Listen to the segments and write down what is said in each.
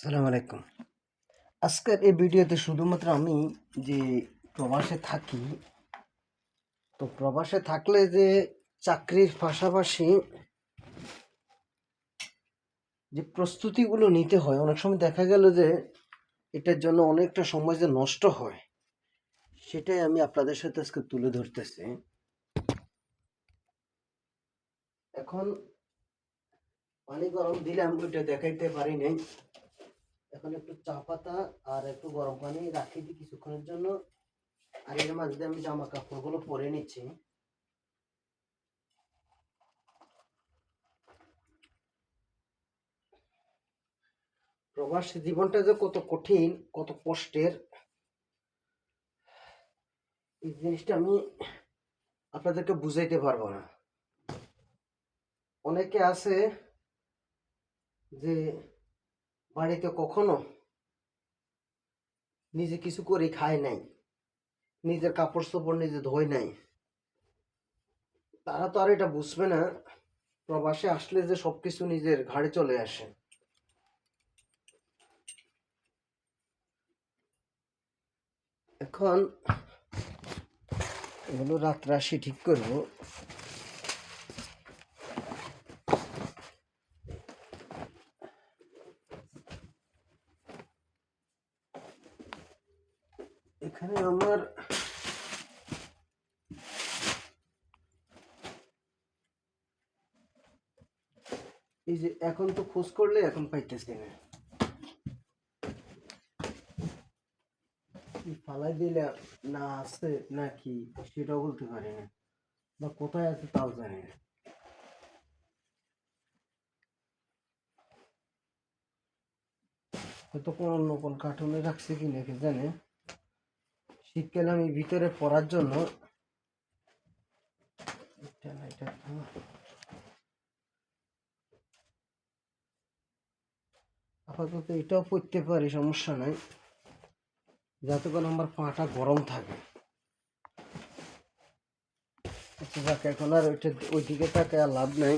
সালাম আলাইকুম আজকের এই ভিডিওতে শুধুমাত্র আমি যে প্রবাসে থাকি, তো প্রবাসে থাকলে যে চাকরির পাশাপাশি যে প্রস্তুতিগুলো নিতে হয়, অনেক সময় দেখা গেল যে এটার জন্য অনেকটা সময় যে নষ্ট হয়, সেটাই আমি আপনাদের সাথে আজকে তুলে ধরতেছি। এখন পানি গরম দিলাম ওইটা দেখাইতে পারি নাই। এখন একটু চা পাতা আর একটু গরম পানি রাখি দিই কিছুক্ষণের জন্য। আর এর মাঝে আমি জামা কাপড়গুলো পরে নিচ্ছি। প্রবাসী জীবনটা যে কত কঠিন, কত কষ্টের। এই জিনিসটা আমি আপনাদেরকে বুঝাইতে পারব না। অনেকে আছে যে বাড়িতে কখনো নিজে কিছু করে খায় নাই। নিজের কাপড় চোপড় নিজে ধোয় নাই। তারা তো আর এটা বুঝবে না, প্রবাসে আসলে যে সবকিছু নিজের ঘাড়ে চলে আসে। এখন এগুলো রাত্রে আসি ঠিক করব। এখানে আমার এই যে এখন তো খোঁজ করলে এখন পাইতেছি না ফালাই দিলে না আছে নাকি সেটাও বলতে পারি না। বা কোথায় আছে তাও জানি না। হয়তো কোনো অন্য কোন কার্টুনে রাখছে কি নাকি জানে। শীতকালে আমি ভিতরে পড়ার জন্য না। আপাতত এটাও পড়তে পারি, সমস্যা নাই। যাতে করে আমার পাটা গরম থাকে। আচ্ছা যাক, এখন আর ওইটা ওই দিকে তাকে লাভ নাই।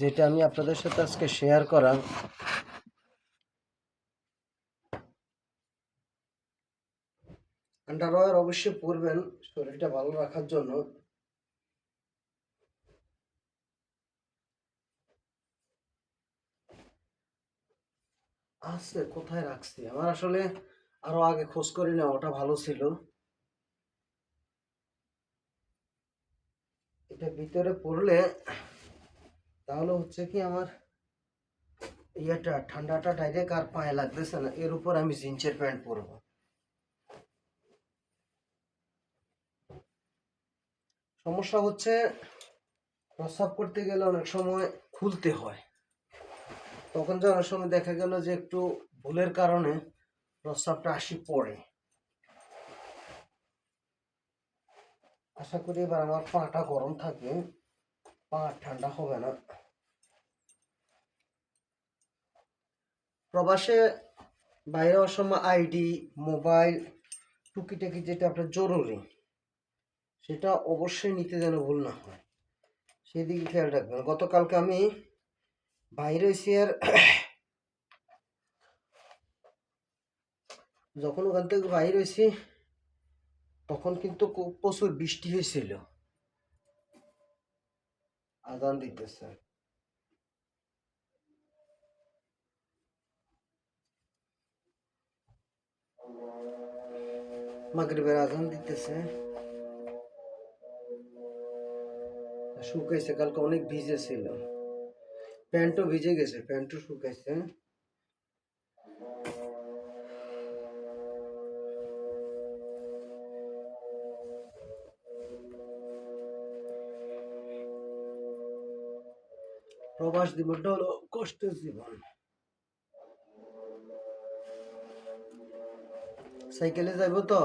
যেটা আমি আপনাদের সাথে আজকে শেয়ার করা আন্ডারওয়্যার অবশ্যই পরবেন, শরীরটা ভালো রাখার জন্য। আছে, কোথায় রাখছি? আমার আসলে আরও আগে খোঁজ করি না, ওটা ভালো ছিল। এটা ভিতরে পড়লে তাহলে হচ্ছে কি আমার ইয়েটা, ঠান্ডাটা ডাইরেক্ট আর পায়ে লাগতেছে না, এর উপর আমি জিন্সের প্যান্ট পরবো। সমস্যা হচ্ছে প্রস্রাব করতে গেলে অনেক সময় খুলতে হয়। তখন যে অনেক সময় দেখা গেল যে একটু ভুলের কারণে প্রস্রাবটা আসি পড়ে। আশা করি এবার আমার পাটা গরম থাকবে পা ঠান্ডা হবে না। প্রবাসে বাইরে হওয়ার সময় আইডি, মোবাইল, টুকিটাকি যেটা আপনার জরুরি। সেটা অবশ্যই নিতে যেন ভুল না হয়। সেদিকে খেয়াল রাখবেন। গতকালকে আমি আর যখন ওখান থেকে বাইরে হয়েছি, তখন কিন্তু প্রচুর বৃষ্টি হয়েছিল। আদান দিতেছে। মাগরিবের আজান দিতেছে। শুকাইছে, কালকে অনেক ভিজে ছিল প্যান্টও ভিজে গেছে, প্যান্টও শুকাইছে। প্রবাস জীবনটা হলো কষ্টের জীবন। সাইকেলে যাব তো,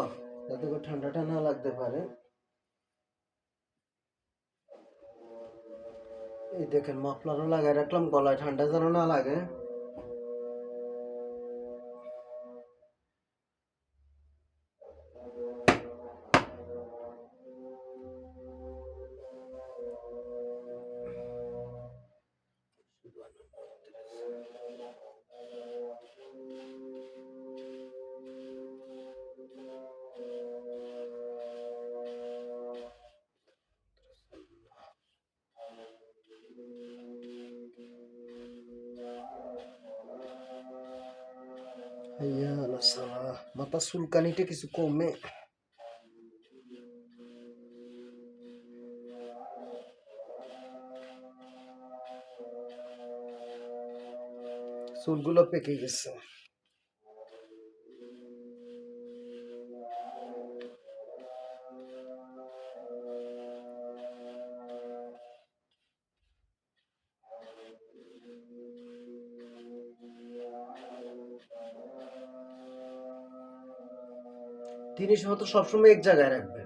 যাতে ঠান্ডাটা না লাগতে পারে। এই দেখেন মাফলারও লাগাই রাখলাম গলায় ঠান্ডা যেন না লাগে। Thank আল্লাহ মাথা সুলকানিটা কিছু কমে। চুলগুলো পেকে গেছে। জিনিস মতো সবসময় এক জায়গায় রাখবেন